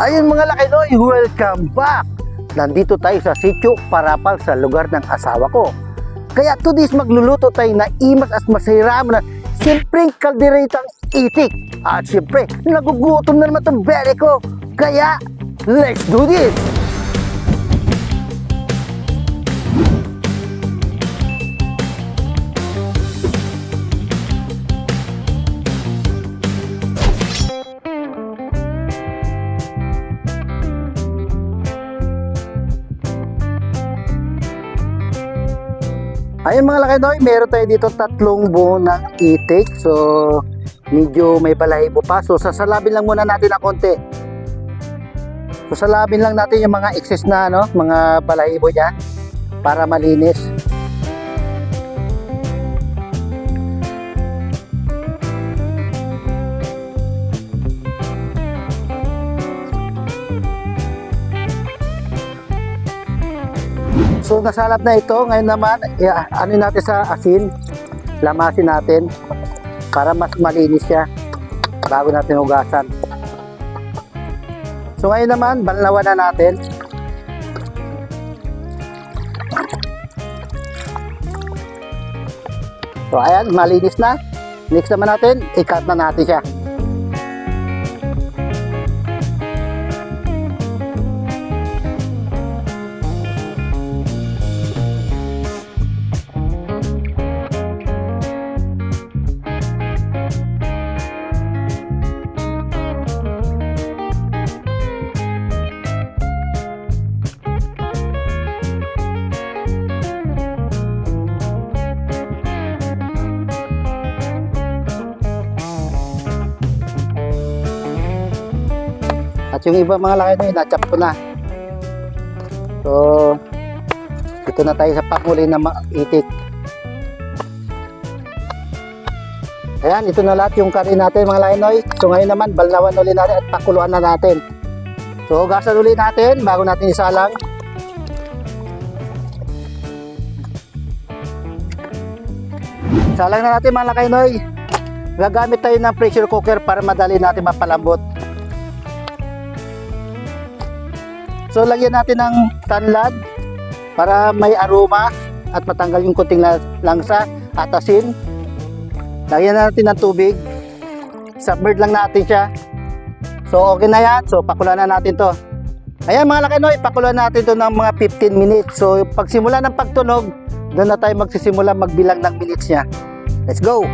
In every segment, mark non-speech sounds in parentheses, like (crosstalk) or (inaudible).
Ayun mga lakinoy, welcome back! Nandito tayo sa sitio Parapal sa lugar ng asawa ko. Kaya today's magluluto tayo na imas at masayram na simpleng kalderetang itik. At siyempre, nagugutom na naman itong belly ko. Kaya, let's do this! Ayun mga lakinoy, meron tayo dito tatlong buo ng itik. So, medyo may balahibo pa. So, sasalabin lang muna natin ng konti. So, salabin lang natin yung mga excess na ano, mga balahibo niya para malinis. So nasalap na ito. Ngayon naman, ano natin sa asin. Lamasin natin para mas malinis siya bago natin hugasan. So ngayon naman, banlawan na natin. So ayan, malinis na. Next naman natin, i-cut na natin siya. At yung iba mga laki na na-chop ko na. So, dito na tayo sa panguli na itik. Ayan, ito na lahat yung curry natin mga lainoy. So ngayon naman, balnawan ulit natin at pakuluan na natin. So gasan ulit natin bago natin isalang. Salang na natin mga lainoy. Gagamit tayo ng pressure cooker para madali natin mapalambot. So lagyan natin ng tanlad para may aroma at matanggal yung kunting la- langsa at asin. Lagyan natin ng tubig. Submerge lang natin siya. So okay na yan. So pakulan na natin to. Ayan mga lakinoy, pakulan natin to ng mga 15 minutes. So pagsimula ng pagtunog, doon na tayo magsisimula magbilang ng minutes niya. Let's go!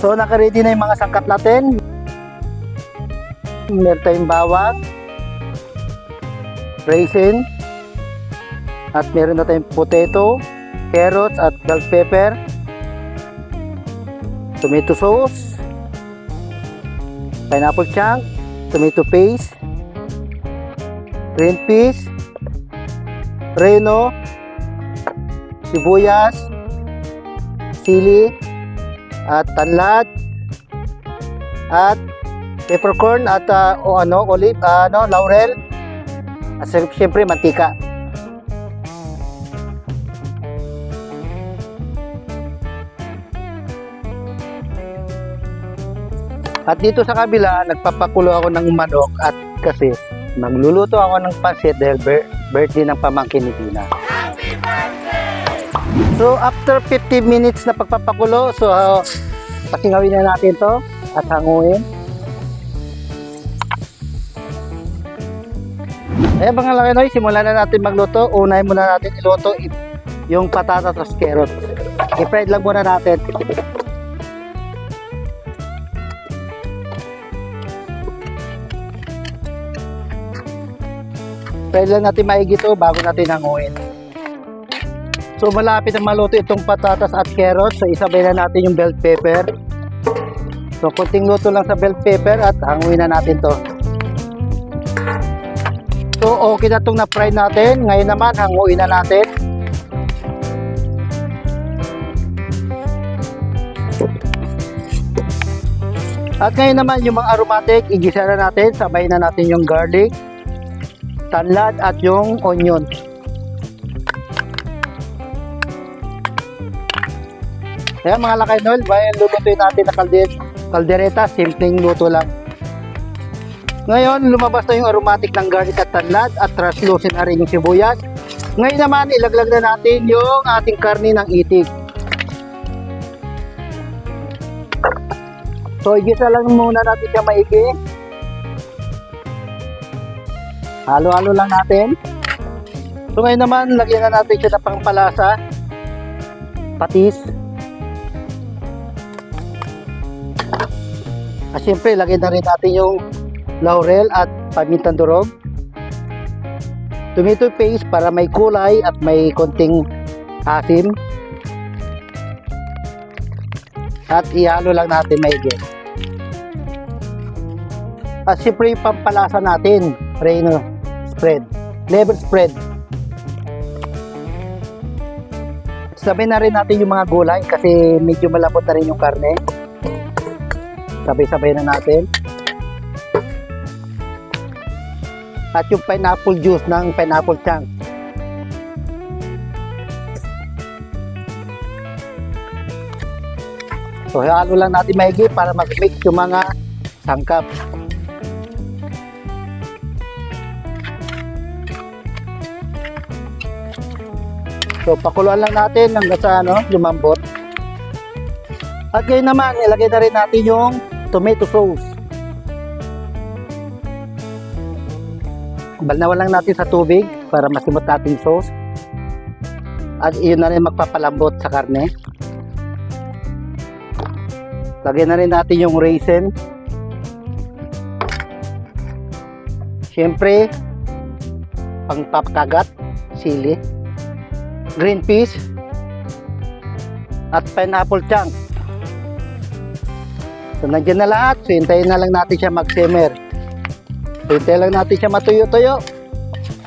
So naka-ready na yung mga sangkap natin. Meron tayong bawang, raisin, at meron na tayong potato, carrots at bell pepper, tomato sauce, pineapple chunk, tomato paste, green peas, reno, sibuyas, sili, at tanlad at peppercorn at ah, o ano olive ah, ano laurel at sy- syempre mantika. At dito sa kabila nagpapakulo ako ng manok at kasi magluluto ako ng pansit dahil bir- birthday ng pamangkin ni Tina So after 50 minutes na pagpapakulo, so uh, pasingawin na natin to at hanguin. Ayan mga lakinoy, simulan na natin magluto. Unay muna natin iluto yung patatas at carrot. I-fried lang muna natin. Fried lang natin maigi to bago natin hanguin. So malapit na maluto itong patatas at carrots. So isabay na natin yung bell pepper. So, kunting luto lang sa bell pepper at hanguin na natin to. So, okay na itong na-fry natin. Ngayon naman, hanguin na natin. At ngayon naman, yung mga aromatic, igisa na natin. Sabay na natin yung garlic, tanlad at yung onion. Kaya mga lakay nol, bayan lulutuin natin na kalder kaldereta, simpleng luto lang. Ngayon, lumabas na yung aromatic ng garlic at tanlad at translucent na rin yung sibuyas. Ngayon naman, ilaglag na natin yung ating karni ng itik. So, igisa lang muna natin siya maigi. Halo-halo lang natin. So, ngayon naman, lagyan na natin siya ng pangpalasa. Patis. At syempre, lagyan na rin natin yung laurel at pamintang durog. Tomato paste para may kulay at may konting asim. At ihalo lang natin maigi. At syempre, pampalasa natin, Reno spread. Level spread. Sabay na rin natin yung mga gulay kasi medyo malapot na rin yung karne. Sabay-sabay na natin. At yung pineapple juice ng pineapple chunk. So, halo lang natin maigi para mag-mix yung mga sangkap. So, pakuluan lang natin hanggang sa ano, lumambot. At ngayon naman, ilagay na rin natin yung tomato sauce. Balnawan lang natin sa tubig para masimot natin sauce. At iyon na rin magpapalambot sa karne. Lagyan na rin natin yung raisin. Siyempre, pangpapkagat, sili, green peas, at pineapple chunk. So, nandiyan na lahat. So, hintayin na lang natin siya mag-simmer. So, hintayin lang natin siya matuyo-tuyo.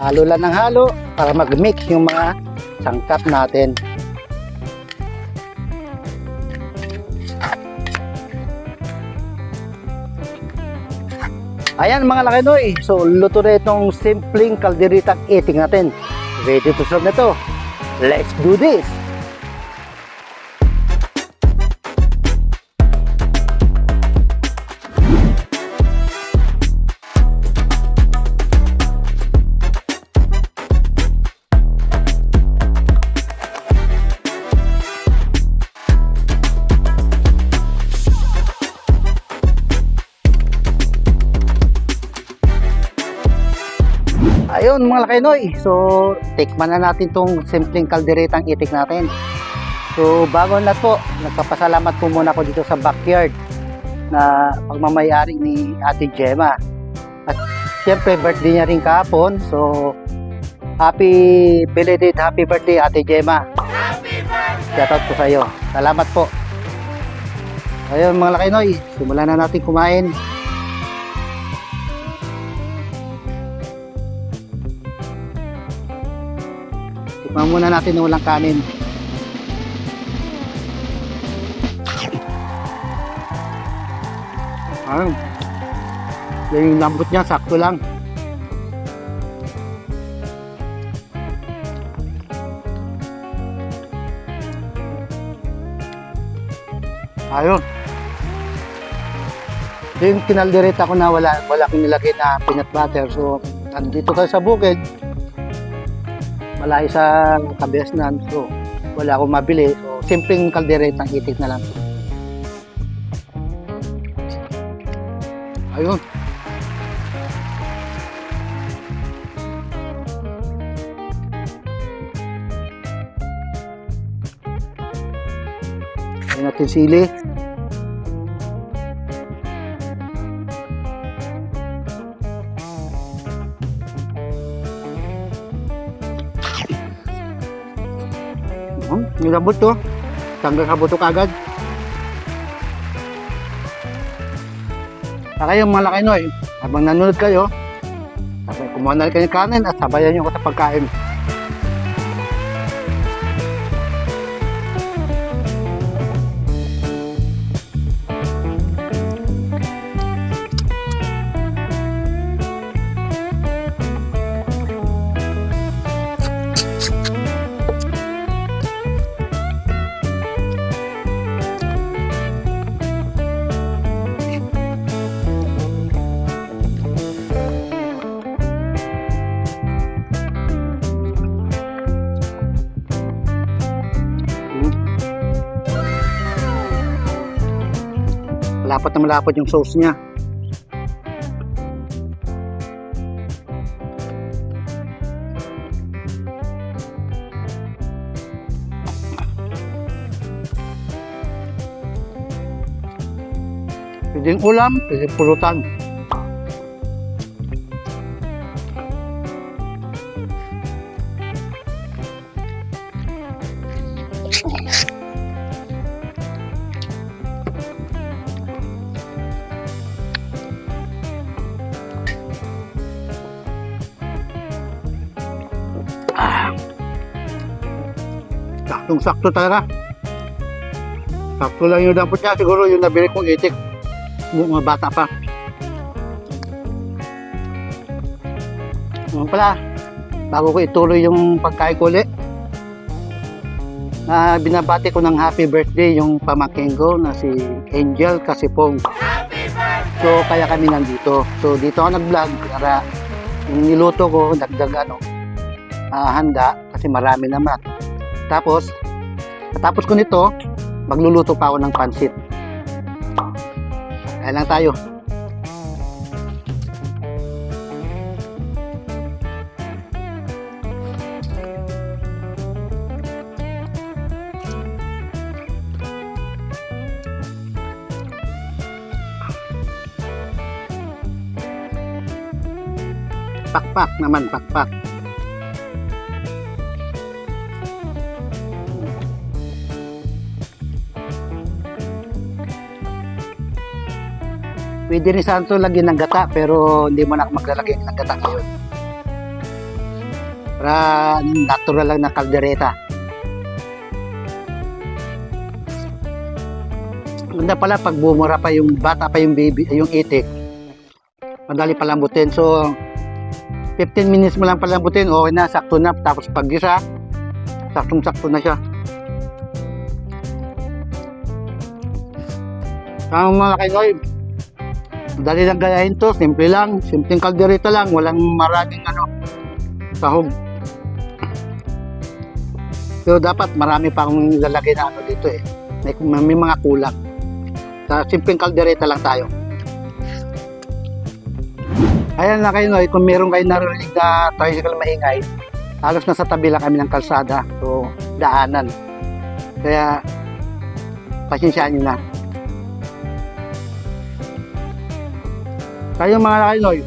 Halo lang ng halo para mag-mix yung mga sangkap natin. Ayan mga lakinoy. So, luto na itong simpleng kalderitang eating natin. Ready to serve na to. Let's do this! Ayun mga lakinoy, so tikman na natin tong simpleng kalderetang itik natin. So bago na po, nagpapasalamat po muna ako dito sa backyard na pagmamayari ni Ate Gemma. At siyempre birthday niya rin kahapon, so happy belated happy birthday Ate Gemma. Happy birthday! Shoutout po sa iyo. Salamat po. Ayun mga lakinoy, simulan na natin kumain. Tikman muna natin ng walang kanin. Ayun. Yung lambot niya, sakto lang. Ayun. Yung kinaldereta ko na wala, wala akong nilagay na peanut butter. So, nandito tayo sa bukid malayo sa kabiasnan so wala akong mabili. So simpleng kalderetang itik na lang ayun. Ayan natin sili Hmm, nilabot to. Tanggal kabuto kagad. Sa kayo mga lakinoy, habang nanonood kayo, sabay kumuha na kayo kanin at sabayan nyo ako sa pagkain. Malapot na malapot yung sauce niya. Pwedeng ulam, pwedeng pulutan. Sakto talaga. Sakto lang yung dampot niya. Siguro yung nabili kong itik. Mga bata pa. Ano pala, bago ko ituloy yung pagkain ko ulit, na binabati ko ng happy birthday yung pamangkin ko na si Angel Kasipong. So, kaya kami nandito. So, dito ako nag-vlog para yung niluto ko, dagdag ano, ah, handa kasi marami naman. Tapos, tapos ko nito, magluluto pa ako ng pansit. Kaya lang tayo. Pakpak naman, pakpak. Pwede rin santo lagyan ng gata pero hindi mo na maglalagay ng gata ngayon. Para natural lang na kaldereta. Ganda pala pag bumura pa yung bata pa yung baby, yung itik. Madali palambutin. So 15 minutes mo lang palambutin, okay na, sakto na. Tapos pag gisa, saktong-sakto na siya. Ang mga kainoy, Dali lang gayahin to, simple lang, simpleng kaldereta lang, walang maraming ano, sahog. Pero dapat marami pa akong lalagay na ano dito eh. May, may mga kulang. Sa simpleng kaldereta lang tayo. Ayan na kayo, no, kung meron kayo narinig na tricycle maingay, halos nasa tabi lang kami ng kalsada. So, daanan. Kaya, pasensyaan nyo na. Kayo mga Kainoy,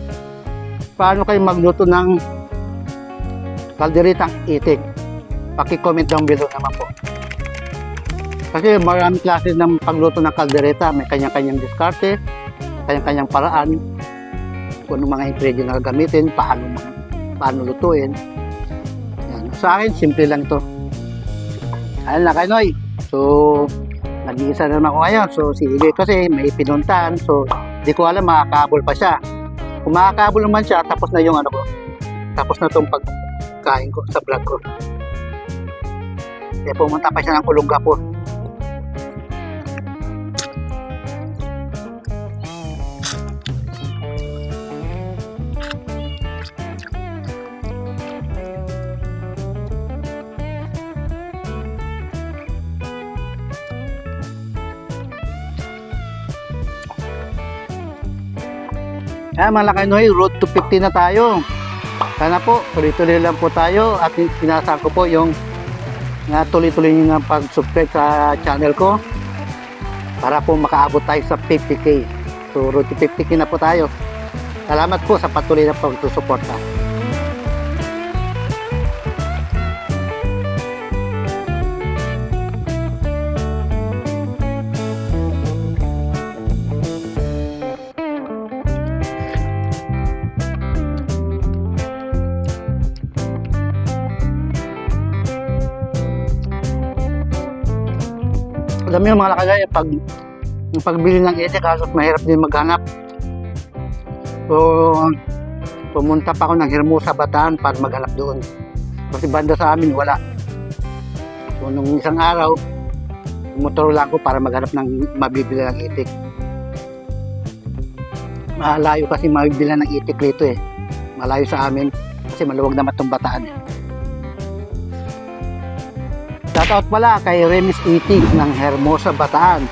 paano kayo magluto ng kalderetang itik? Paki-comment down below naman po. Kasi maraming klase ng pagluto ng kaldereta. May kanyang-kanyang diskarte, kanyang-kanyang paraan, kung ano mga ingredient na gamitin, paano, paano lutuin. Yan. Sa akin, simple lang ito. Ayun na, Kainoy. So, nag-iisa na naman ako ngayon. So, si Igay kasi may pinuntahan. So, di ko alam makakabol pa siya. Kung makakabol naman siya, tapos na yung ano ko. Tapos na itong pagkain ko sa vlog ko. Kaya pumunta pa siya ng Olongapo. Kaya mga Lakanoy, road to 50 na tayo. Sana po, tuloy-tuloy lang po tayo at pinasahan ko po yung na tuloy-tuloy nyo ng pag-subscribe sa channel ko para po makaabot tayo sa 50k. So, road to 50k na po tayo. Salamat po sa patuloy na pagsusuporta. Alam yung mga lakagay, pag yung pagbili ng itik, halos mahirap din maghanap. So, pumunta pa ako ng Hermosa Bataan para maghanap doon. Kasi banda sa amin, wala. So, nung isang araw, motor lang ako para maghanap ng mabibili ng itik. Malayo kasi mabibili ng itik rito eh. Malayo sa amin kasi maluwag naman itong bataan eh. Shoutout pala kay Remis Itik ng Hermosa Bataan.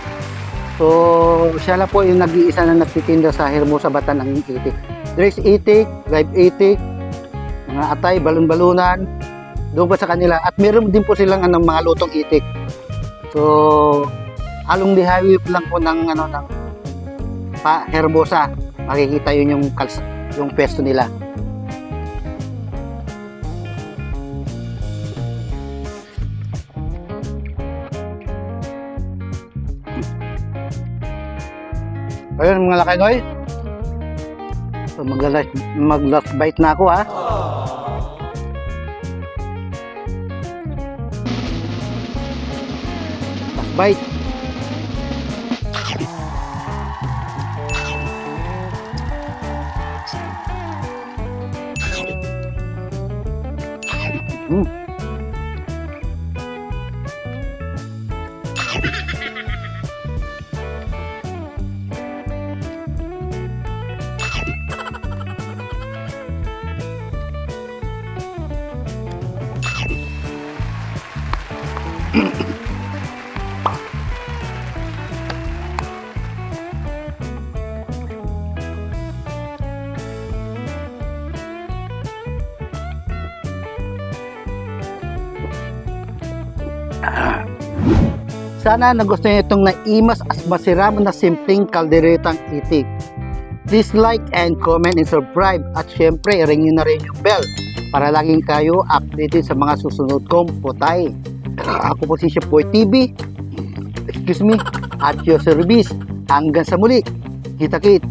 So, siya na po yung nag-iisa na nagtitinda sa Hermosa Bataan ng itik. Dress itik, live itik, mga atay, balon-balunan, doon pa sa kanila. At meron din po silang ano, mga lutong itik. So, along the highway lang po ng, ano, ng pa Hermosa. Makikita yun yung, yung pwesto nila. Ayun mga lakay So mag-last, mag-last bite na ako ha. Last bite. Mm. Sana nagustuhan niyo itong naimas at masirama na simpleng kalderetang itik. Please like and comment and subscribe at syempre ring nyo na rin yung bell para laging kayo updated sa mga susunod kong putay. (clears throat) Ako po si Chef Boy TV. Excuse me. At your service. Hanggang sa muli. Kita-kit.